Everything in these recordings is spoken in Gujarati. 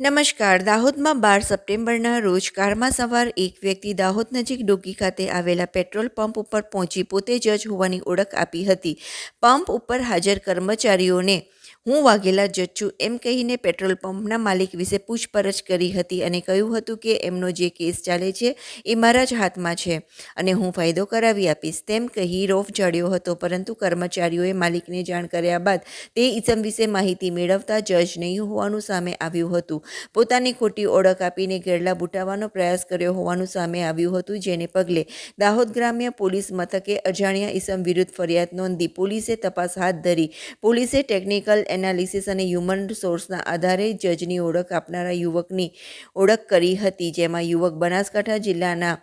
નમસ્કાર. દાહોદમાં બાર સપ્ટેમ્બરના રોજ કારમાં સવાર એક વ્યક્તિ દાહોદ નજીક ડોકી ખાતે આવેલા પેટ્રોલ પંપ ઉપર પહોંચી પોતે જજ હોવાની ઓળખ આપી હતી. પંપ ઉપર હાજર કર્મચારીઓને હું વાઘેલા જજ છું એમ કહીને પેટ્રોલ પંપના માલિક વિશે પૂછપરછ કરી હતી અને કહ્યું હતું કે એમનો જે કેસ ચાલે છે એ મારા જ હાથમાં છે અને હું ફાયદો કરાવી આપીશ તેમ કહી રોફ જાળ્યો હતો. પરંતુ કર્મચારીઓએ માલિકને જાણ કર્યા બાદ તે ઇસમ વિશે માહિતી મેળવતા જજ નહીં હોવાનું સામે આવ્યું હતું. પોતાની ખોટી ઓળખ આપીને ગેરલાભ ઉઠાવવાનો પ્રયાસ કર્યો હોવાનું સામે આવ્યું હતું, જેને પગલે દાહોદ ગ્રામ્ય પોલીસ મથકે અજાણ્યા ઇસમ વિરુદ્ધ ફરિયાદ નોંધી પોલીસે તપાસ હાથ ધરી. પોલીસે ટેકનિકલ એનાલિસિસ અને હ્યુમન સોર્સના આધારે જજની ઓળખ આપનારા યુવકની ઓળખ કરી હતી, જેમાં યુવક બનાસકાંઠા જિલ્લાના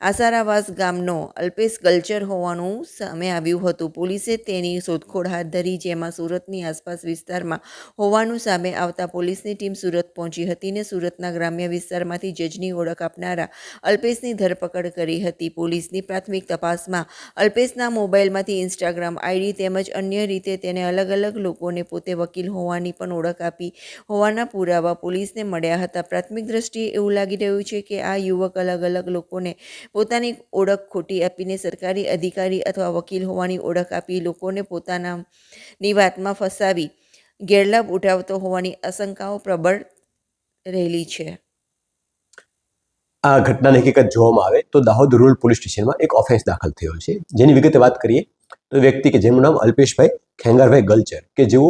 આસારાવાસ ગામનો અલ્પેશ કલ્ચર હોવાનું સામે આવ્યું હતું. પોલીસે તેની શોધખોળ હાથ ધરી, જેમાં સુરતની આસપાસ વિસ્તારમાં હોવાનું સામે આવતા પોલીસની ટીમ સુરત પહોંચી હતી ને સુરતના ગ્રામ્ય વિસ્તારમાંથી જજની ઓળખ આપનારા અલ્પેશની ધરપકડ કરી હતી. પોલીસની પ્રાથમિક તપાસમાં અલ્પેશના મોબાઈલમાંથી ઇન્સ્ટાગ્રામ આઈડી તેમજ અન્ય રીતે તેને અલગ અલગ લોકોને પોતે વકીલ હોવાની પણ ઓળખ આપી હોવાના પુરાવા પોલીસને મળ્યા હતા. પ્રાથમિક દ્રષ્ટિએ એવું લાગી રહ્યું છે કે આ યુવક અલગ અલગ લોકોને પોતાની ઓળખ ખોટી આપીને સરકારી અધિકારી અથવા વકીલ હોવાની ઓળખ આપી લોકોને પોતાનાની વાતમાં ફસાવી, ગેરલાભ ઉઠાવતો હોવાની આશંકાઓ પ્રબળ રહેલી છે. આ ઘટનાની હકીકત જોવામાં આવે તો દાહોદ રૂરલ પોલીસ સ્ટેશનમાં એક ઓફેન્સ દાખલ થયો છે. જેની વિગતે વાત કરીએ તો વ્યક્તિ કે જેનું નામ અલ્પેશભાઈ ખેંગારભાઈ ગલચર કે જેઓ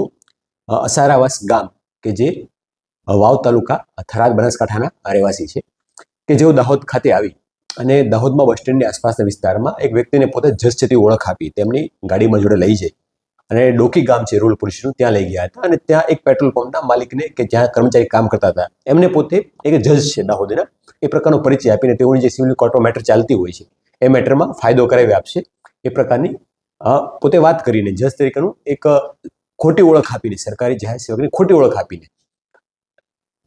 અસારાવાસ ગામ કે જે વાવ તાલુકા થરાદ બનાસકાંઠાના રહેવાસી છે કે જેઓ દાહોદ ખાતે આવી અને દાહોદમાં બસ સ્ટેન્ડની આસપાસના વિસ્તારમાં એક વ્યક્તિને પોતે જજ છે ઓળખ આપી, તેમની ગાડીમાં જોડે લઈ જઈ. અને ડોકી ગામ છે, રૂરલ પોલીસનું ત્યાં લઈ ગયા હતા અને ત્યાં એક પેટ્રોલ પંપના માલિકને કે જ્યાં કર્મચારી કામ કરતા હતા, એમને પોતે એક જજ છે દાહોદના, એ પ્રકારનો પરિચય આપીને તેઓની જે સિવિલ કોર્ટમાં મેટર ચાલતી હોય છે, એ મેટરમાં ફાયદો કરાવી આપશે, એ પ્રકારની પોતે વાત કરીને જજ તરીકેનું એક ખોટી ઓળખ આપીને, સરકારી જાહેર સેવકની ખોટી ઓળખ આપીને,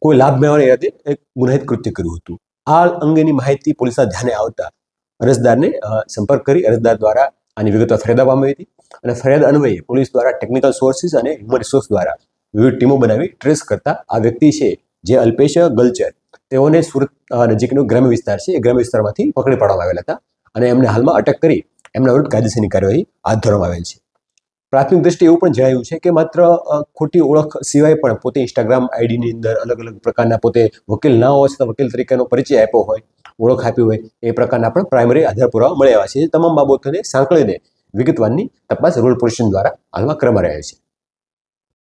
કોઈ લાભ મેળવવાની એક ગુનાહિત કૃત્ય કર્યું હતું. આ અંગેની માહિતી પોલીસના ધ્યાને આવતા અરજદારને સંપર્ક કરી અરજદાર દ્વારા આની વિગતો ફરિયાદ આપવામાં હતી અને ફરિયાદ અન્વયે પોલીસ દ્વારા ટેકનિકલ સોર્સિસ અને હ્યુમન રિસોર્સ દ્વારા વિવિધ ટીમો બનાવી ટ્રેસ કરતા આ વ્યક્તિ છે જે અલ્પેશ ગલચર. તેઓને સુરત નજીકનો ગ્રામ્ય વિસ્તાર છે. એ ગ્રામ્ય વિસ્તારમાંથી પકડી પાડવામાં આવેલા હતા અને એમને હાલમાં અટક કરી એમના વિરુદ્ધ કાયદેસરની કાર્યવાહી હાથ ધરવામાં આવેલ છે. પ્રાથમિક દ્રષ્ટિએ એવું પણ જણાવ્યું છે કે માત્ર ખોટી ઓળખ સિવાય પણ પોતે ઇન્સ્ટાગ્રામ આઈડીની અંદર અલગ અલગ પ્રકારના પોતે વકીલ ના હોવા છતાં વકીલ તરીકેનો પરિચય આપ્યો હોય, ઓળખ આપી હોય, એ પ્રકારના પણ પ્રાઇમરી આધાર પુરાવા મળ્યા છે. તમામ બાબતોને સાંકળીને વિગતવારની તપાસ રૂરલ પોલીસ દ્વારા હાલમાં કરવામાં રહ્યા છે.